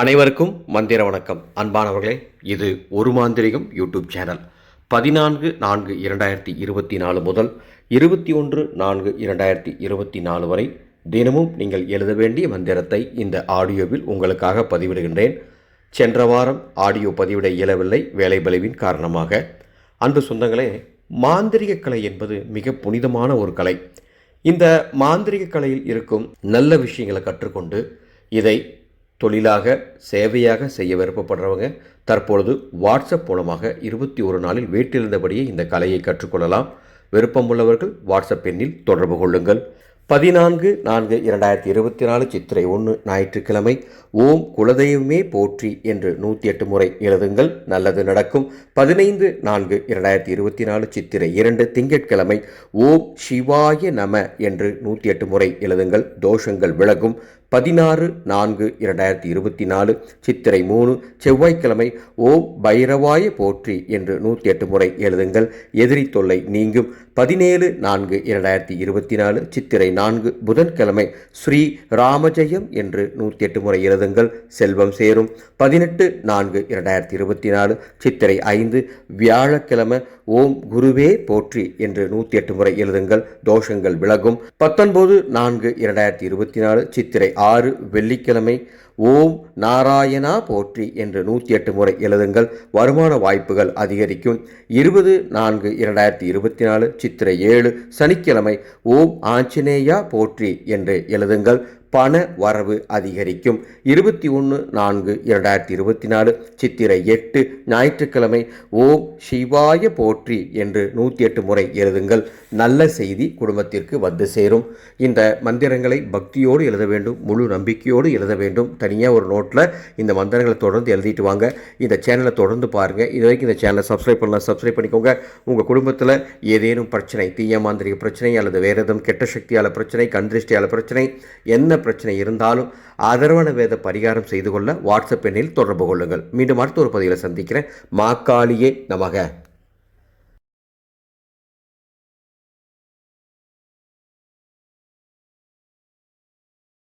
அனைவருக்கும் மந்திர வணக்கம். அன்பானவர்களே இது ஒரு மாந்திரிகம் யூடியூப் சேனல். பதினான்கு நான்கு இரண்டாயிரத்தி இருபத்தி நாலு முதல் இருபத்தி ஒன்று நான்கு இரண்டாயிரத்தி இருபத்தி நாலு வரை தினமும் நீங்கள் எழுத வேண்டிய மந்திரத்தை இந்த ஆடியோவில் உங்களுக்காக பதிவிடுகின்றேன். சென்ற வாரம் ஆடியோ பதிவிட இயலவில்லை வேலைபலவின் காரணமாக. அன்பு சொந்தங்களே மாந்திரிக கலை என்பது மிக புனிதமான ஒரு கலை. இந்த மாந்திரிக கலையில் இருக்கும் நல்ல விஷயங்களை கற்றுக்கொண்டு இதை தொழிலாக சேவையாக செய்ய விருப்பப்படுறவங்க தற்பொழுது வாட்ஸ்அப் மூலமாக இருபத்தி ஒரு நாளில் வீட்டிலிருந்தபடியே இந்த கலையை கற்றுக்கொள்ளலாம். விருப்பமுள்ளவர்கள் வாட்ஸ்அப் எண்ணில் தொடர்பு கொள்ளுங்கள். பதினான்கு நான்கு இரண்டாயிரத்தி இருபத்தி நாலு சித்திரை ஒன்று ஞாயிற்றுக்கிழமை ஓம் குலதெய்வமே போற்றி என்று நூற்றி எட்டு முறை எழுதுங்கள். நல்லது நடக்கும். பதினைந்து நான்கு இரண்டாயிரத்தி இருபத்தி நாலு சித்திரை இரண்டு திங்கட்கிழமை ஓம் சிவாய நம என்று நூற்றி எட்டு முறை எழுதுங்கள். தோஷங்கள் விலகும். பதினாறு நான்கு இரண்டாயிரத்தி இருபத்தி நாலு சித்திரை மூணு செவ்வாய்க்கிழமை ஓம் பைரவாய போற்றி என்று நூற்றி எட்டு முறை எழுதுங்கள். எதிரி தொல்லை நீங்கும். பதினேழு நான்கு இரண்டாயிரத்தி இருபத்தி நாலு சித்திரை நான்கு புதன்கிழமை ஸ்ரீ ராமஜெயம் என்று நூற்றி எட்டு முறை எழுதுங்கள். செல்வம் சேரும். பதினெட்டு நான்கு இரண்டாயிரத்தி இருபத்தி நாலு. சித்திரை ஐந்து. வியாழக்கிழமை ஓம் குருவே போற்றி என்று நூற்றி எட்டு முறை எழுதுங்கள். தோஷங்கள் விலகும். பத்தொன்பது நான்கு இரண்டாயிரத்தி இருபத்தி நாலு சித்திரை ஆறு வெள்ளிக்கிழமை ஓம் நாராயணா போற்றி என்று நூற்றி எட்டு முறை எழுதுங்கள். வருமான வாய்ப்புகள் அதிகரிக்கும். இருபது நான்கு இரண்டாயிரத்தி இருபத்தி நாலு சித்திரை ஏழு சனிக்கிழமை ஓம் ஆஞ்சநேயா போற்றி என்று எழுதுங்கள். பண வரவு அதிகரிக்கும். இருபத்தி ஒன்று நான்கு இரண்டாயிரத்தி இருபத்தி நாலு சித்திரை எட்டு ஞாயிற்றுக்கிழமை ஓம் சிவாய போற்றி என்று நூற்றி எட்டு முறை எழுதுங்கள். நல்ல செய்தி குடும்பத்திற்கு வந்து சேரும். இந்த மந்திரங்களை பக்தியோடு எழுத வேண்டும் முழு நம்பிக்கையோடு எழுத வேண்டும். தனியாக ஒரு நோட்டில் இந்த மந்திரங்களை தொடர்ந்து எழுதிட்டு வாங்க. இந்த சேனலை தொடர்ந்து பாருங்கள் இது வரைக்கும் இந்த சேனலை சப்ஸ்கிரைப் பண்ணலாம் சப்ஸ்கிரைப் பண்ணிக்கோங்க. உங்கள் குடும்பத்தில் ஏதேனும் பிரச்சனை தீய மாந்திரிக பிரச்சனை அல்லது வேறு எதுவும் கெட்ட சக்தியால் பிரச்சனை கண்திருஷ்டியால் பிரச்சனை என்ன பிரச்சனை இருந்தாலும் அதர்வன வேத பரிகாரம் செய்து கொள்ள வாட்ஸ்அப் எண்ணில் தொடர்பு கொள்ளுங்கள். மீண்டும் அடுத்த ஒரு பதிவில் சந்திக்கிறேன். மாக்காளியே நமக.